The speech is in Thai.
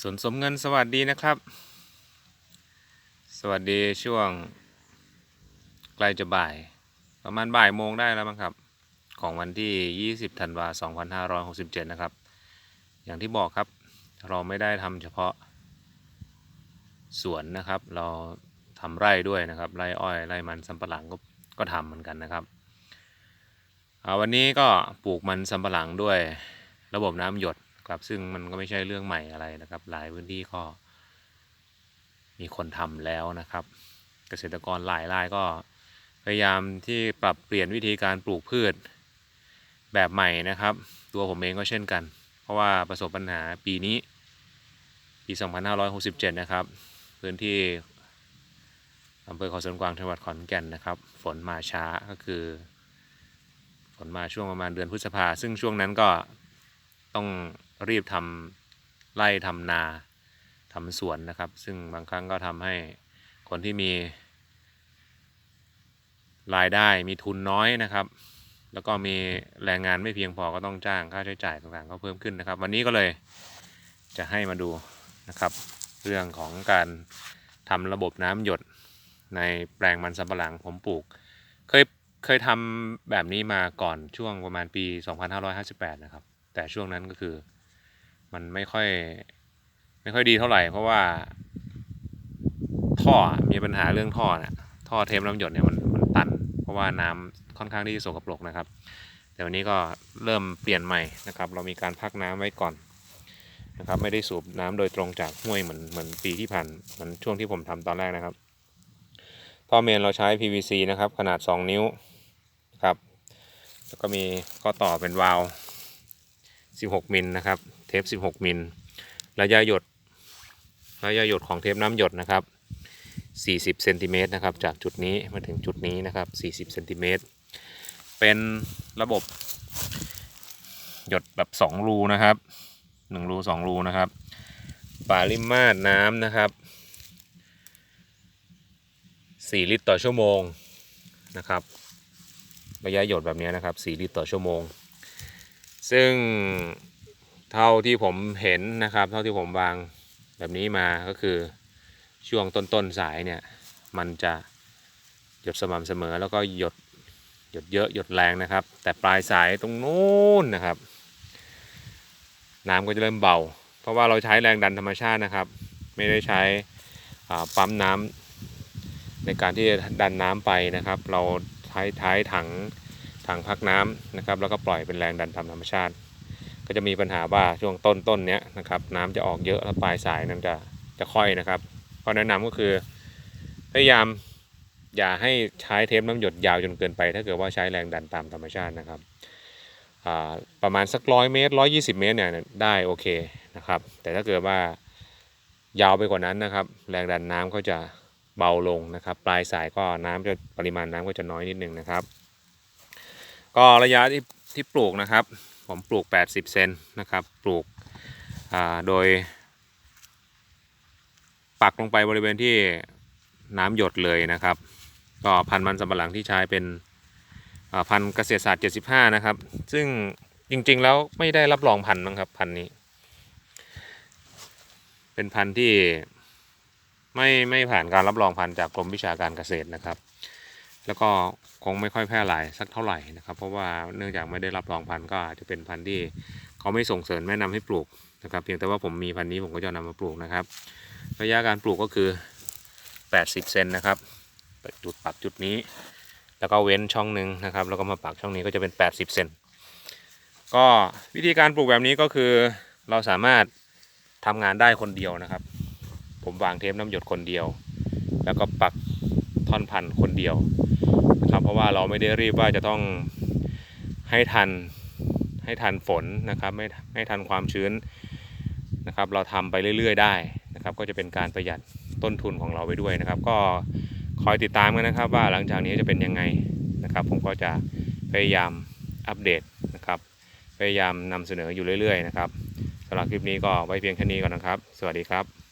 สวนสมเงินสวัสดีนะครับ สวัสดีช่วงใกล้จะบ่าย ประมาณบ่ายโมงได้แล้วมั้งครับ ของวันที่ 20ธันวา2567 นะครับ อย่างที่บอกครับ เราไม่ได้ทำเฉพาะสวนนะครับ เราทำไร่ด้วยนะครับ ไร่อ้อยไร่มันสำปะหลังก็ก็ทำเหมือนกันนะครับวันนี้ก็ปลูกมันสำปะหลังด้วยระบบน้ำหยด ครับซึ่งมันก็ไม่ใช่เรื่องใหม่อะไรนะครับ หลายพื้นที่ก็ มีคนทำแล้วนะครับ เกษตรกรหลายรายก็พยายามที่ปรับเปลี่ยนวิธีการปลูกพืชแบบใหม่นะครับ ตัวผมเองก็เช่นกัน เพราะว่าประสบปัญหาปีนี้ ปี 2567 นะครับ พื้นที่อำเภอเขาสนกวางจังหวัดขอนแก่นนะครับ ฝนมาช้าก็คือ ฝนมาช่วงประมาณเดือนพฤษภาซึ่งช่วงนั้นก็ต้อง รีบทำไร่ทำนาทำสวนนะครับ ซึ่งบางครั้งก็ทำให้คนที่มี รายได้มีทุนน้อยนะครับ แล้วก็มีแรงงานไม่เพียงพอก็ต้องจ้างค่าใช้จ่ายต่างๆ ก็เพิ่มขึ้นนะครับ วันนี้ก็เลยจะให้มาดูนะครับ เรื่องของการทำระบบน้ำหยดในแปลงมันสำปะหลังผมปลูก เคยเคยทำแบบนี้มาก่อนช่วงประมาณปี 2558 นะครับ แต่ช่วงนั้นก็คือ มันไม่ค่อย ไม่ค่อยดีเท่าไหร่ เพราะว่า ท่อมีปัญหาเรื่องท่อนะท่อเทมน้ำหยดเนี่ยมันมันตัน เพราะว่าน้ำค่อนข้างที่จะสกปรกนะครับแต่วันนี้ก็เริ่มเปลี่ยนใหม่นะครับ เรามีการพักน้ำไว้ก่อนนะครับ ไม่ได้สูบน้ำโดยตรงจากห้วยเหมือนเหมือนปีที่ผ่านเหมือนช่วงที่ผมทำตอนแรกนะครับท่อเมนเราใช้ PVC นะครับ ขนาด 2 นิ้วครับ แล้วก็มีข้อต่อเป็นวาล์ว16 มิลนะครับ ป 16 มิล ระยะหยด ระยะหยดของเทปน้ำหยดนะครับ 40เซนติเมตรนะครับ จากจุดนี้มาถึงจุดนี้นะครับ 40เซนติเมตร เป็นระบบ หยดแบบ 2 รูนะครับ 1 รู 2 รูนะครับปาริมาตรน้ำนะครับ 4 ลิตรต่อชั่วโมงนะครับ ระยะหยดแบบนี้นะครับ 4 ลิตรต่อชั่วโมง ซึ่ง เท่าที่ผมเห็นนะครับ เท่าที่ผมวางแบบนี้มาก็คือช่วงต้นๆสายเนี่ย มันจะหยดสม่ำเสมอแล้วก็หยดหยดเยอะหยดแรงนะครับ แต่ปลายสายตรงนู้นนะครับ น้ำก็จะเริ่มเบา เพราะว่าเราใช้แรงดันธรรมชาตินะครับ ไม่ได้ใช้ปั๊มน้ำในการที่จะดันน้ำไปนะครับ เราใช้ท้ายถังถังพักน้ำนะครับ แล้วก็ปล่อยเป็นแรงดันตามธรรมชาติ ก็จะมีปัญหาว่าช่วงต้นต้นเนี้ยนะครับ น้ำจะออกเยอะแล้วปลายสายนั้นจะจะค่อยนะครับข้อแนะนำก็คือ พยายามอย่าให้ใช้เทปน้ำหยดยาวจนเกินไป ถ้าเกิดว่าใช้แรงดันตามธรรมชาตินะครับประมาณสักร้อยเมตรร้อยยี่สิบเมตรเนี่ยได้โอเคนะครับ แต่ถ้าเกิดว่ายาวไปกว่านั้นนะครับ แรงดันน้ำก็จะเบาลงนะครับ ปลายสายก็น้ำจะปริมาณน้ำก็จะน้อยนิดนึงนะครับ ก็ระยะที่ ที่ปลูกนะครับ ผมปลูก 80 เซนนะครับ ปลูกโดย ปักลงไปบริเวณที่น้ำหยดเลยนะครับ ก็พันธุ์มันสำปะหลังที่ใช้เป็นพันธุ์เกษตรศาสตร์ 75 นะครับ ซึ่งจริงๆแล้วไม่ได้รับรองพันธุ์นะครับพันธุ์นี้ เป็นพันธุ์ที่ไม่ไม่ผ่านการรับรองพันธุ์จากกรมวิชาการเกษตรนะครับ แล้วก็คงไม่ค่อยแพร่หลายสักเท่าไหร่นะครับ เพราะว่าเนื่องจากไม่ได้รับรองพันธุ์ก็อาจจะเป็นพันธุ์ที่เขาไม่ส่งเสริมแนะนำให้ปลูกนะครับ เพียงแต่ว่าผมมีพันธุ์นี้ผมก็จะนำมาปลูกนะครับ ระยะการปลูกก็คือ 80 เซนนะครับจุดปักจุดนี้ แล้วก็เว้นช่องหนึ่งนะครับ แล้วก็มาปักช่องนี้ก็จะเป็น 80 เซนก็วิธีการปลูกแบบนี้ก็คือเราสามารถทำงานได้คนเดียวนะครับ ผมวางเทปน้ำหยดคนเดียว แล้วก็ปัก อนพันธุ์คนเดียวนะครับ เพราะว่าเราไม่ได้รีบว่าจะต้องให้ทันให้ทันฝนนะครับไม่ให้ทันความชื้นนะครับ เราทำไปเรื่อยๆ ได้นะครับ ก็จะเป็นการประหยัดต้นทุนของเราไปด้วยนะครับ ก็คอยติดตามกันนะครับ ว่าหลังจากนี้จะเป็นยังไงนะครับ ผมก็จะพยายามอัปเดตนะครับ พยายามนำเสนออยู่เรื่อยๆ นะครับสำหรับคลิปนี้ก็ไว้เพียงแค่นี้ก่อนนะครับ สวัสดีครับ